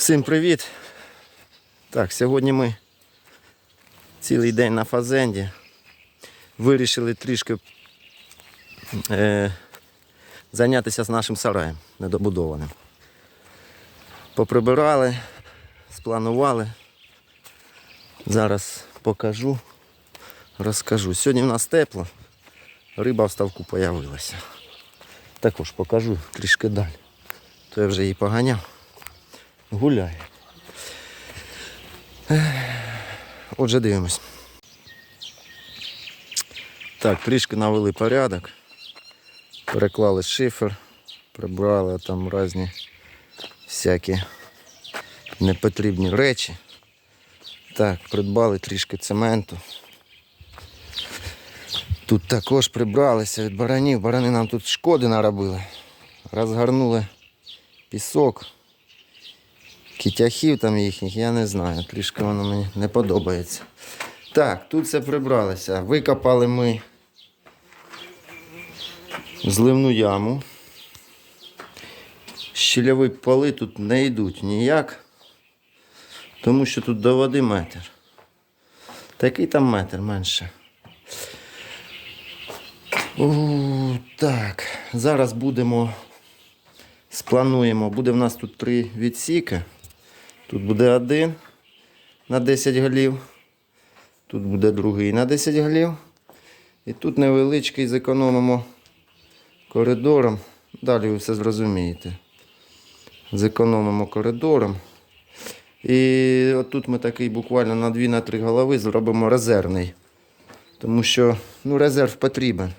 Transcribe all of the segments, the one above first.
Всім привіт! Так, сьогодні ми цілий день на фазенді. Вирішили трішки е, зайнятися з нашим сараєм недобудованим. Поприбирали, спланували. Зараз покажу, розкажу. Сьогодні в нас тепло, риба в ставку появилася. Також покажу трішки далі. То я вже її поганяв. Гуляє. Отже, дивимось. Так, трішки навели порядок. Переклали шифер, прибрали там різні всякі непотрібні речі. Так, придбали трішки цементу. Тут також прибралися від баранів. Барани нам тут шкоди наробили. Розгорнули пісок. Кітяхів там їхніх, я не знаю. Трішки воно мені не подобається. Так, тут все прибралося. Викопали ми зливну яму. Щільові поли тут не йдуть ніяк, тому що тут до води метр. Такий там метр менше. О, так, зараз будемо, сплануємо. Буде в нас тут три відсіки. Тут буде один на 10 голів. Тут буде другий на 10 голів. І тут невеличкий зекономимо коридором. Далі ви все зрозумієте. Зекономимо коридором. І отут ми такий буквально на 2-3 голови зробимо резервний. Тому що ну, резерв потрібен.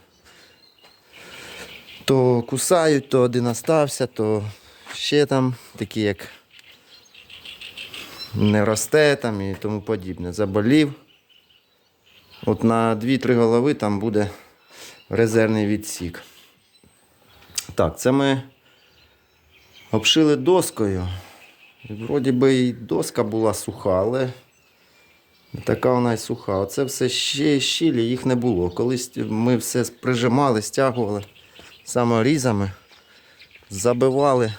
То кусають, то один остався, то ще там такі, як не росте там і тому подібне. Заболів. От на 2-3 голови там буде резервний відсік. Так, це ми обшили доскою. Вроді би і доска була суха, але не така вона й суха. Оце все ще щілі, їх не було. Колись ми все прижимали, стягували саморізами, забивали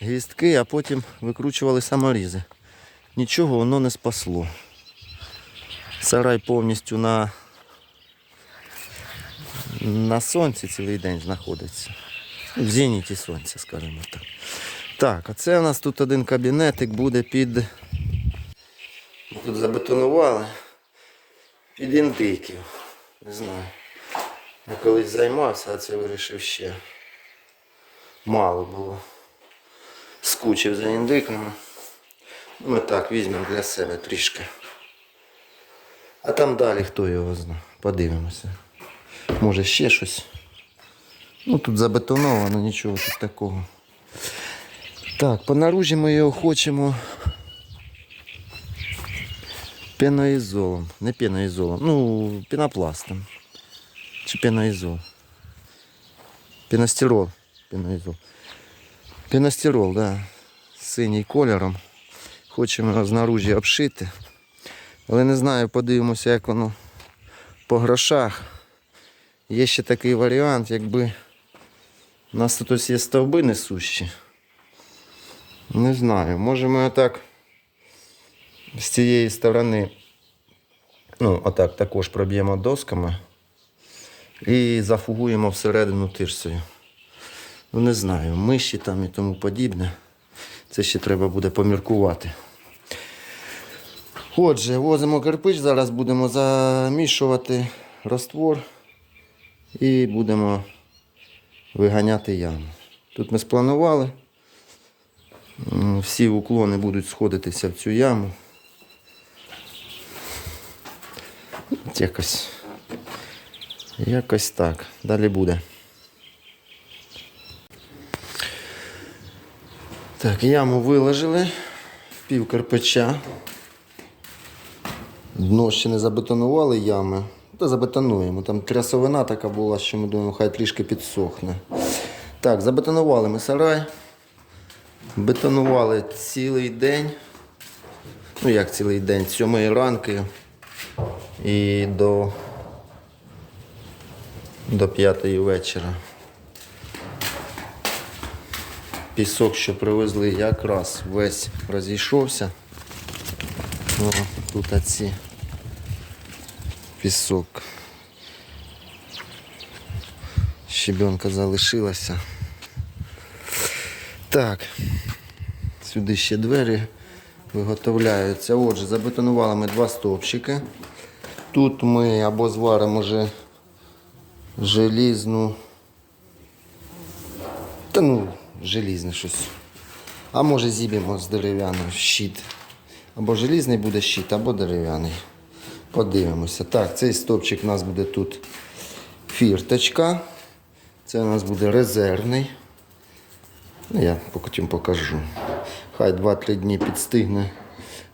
гвіздки, а потім викручували саморізи. Нічого воно не спасло. Сарай повністю на, на сонці цілий день знаходиться. В зеніті сонця, скажімо так. Так, а це у нас тут один кабінетик буде під. Тут забетонували під індиків. Не знаю. Я колись займався, а це вирішив ще. Мало було. Скучив за індиками. Ми так візьмемо для себе трішки. А там далі хто його знає. Подивимося. Може ще щось. Ну тут забетоновано, нічого тут такого. Так, по наружі ми його хочемо пеноізолом. Не пеноізолом, ну пінопластом. Чи пеноізол. Пеностирол. Пеноізол. Пеностирол, да. Синій кольором. Хочемо його знаружі обшити. Але не знаю, подивимося, як воно по грошах. Є ще такий варіант, якби у нас тут ось є стовби несущі. Не знаю, може ми отак з цієї сторони, ну, отак також проб'ємо досками і зафугуємо всередину тирсою. Ну не знаю, миші там і тому подібне. Це ще треба буде поміркувати. Отже, возимо кирпич, зараз будемо замішувати роствор і будемо виганяти яму. Тут ми спланували. Всі уклони будуть сходитися в цю яму. Якось. Якось так. Далі буде. Так, яму виложили. Пів кирпича. Дно ще не забетонували ями. Та забетонуємо. Там трясовина така була, що ми думаємо, хай трішки підсохне. Так, забетонували ми сарай. Бетонували цілий день. Ну як цілий день, з 7 ранки і до, до 5 вечора. Пісок, що привезли, якраз весь розійшовся. О, тут оці пісок. Щебенка залишилася. Так, сюди ще двері виготовляються. Отже, забетонували ми два стовпчики. Тут ми або зваримо вже желізну. Та ну, желізне щось. А може зіб'ємо з дерев'яного щит. Або желізний буде щит, або дерев'яний. Подивимося. Так, цей стовпчик у нас буде тут фірточка. Це у нас буде резервний. Ну, я потім покажу. Хай 2-3 дні підстигне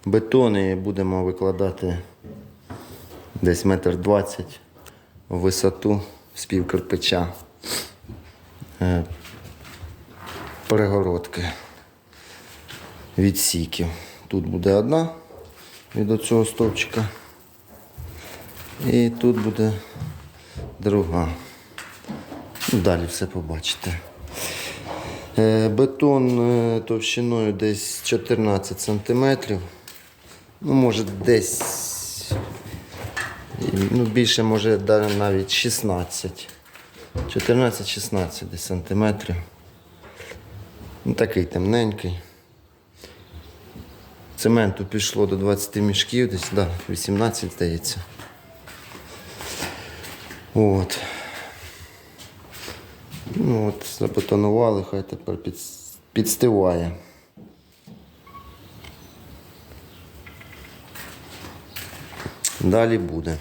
бетон і будемо викладати десь метр двадцять в висоту з пів кирпича. Е, Перегородки відсіків. Тут буде одна від цього стовпчика. І тут буде друга. Ну, Далі все побачите. Е, Бетон е, товщиною десь 14 сантиметрів. Ну, може десь ну, більше, може навіть 16. 14-16 десь сантиметрів. Ну, такий темненький. Цементу пішло до 20 мішків, десь да, 18, здається. От. Ну от, забетонували, хай тепер під, підстиває. Далі буде.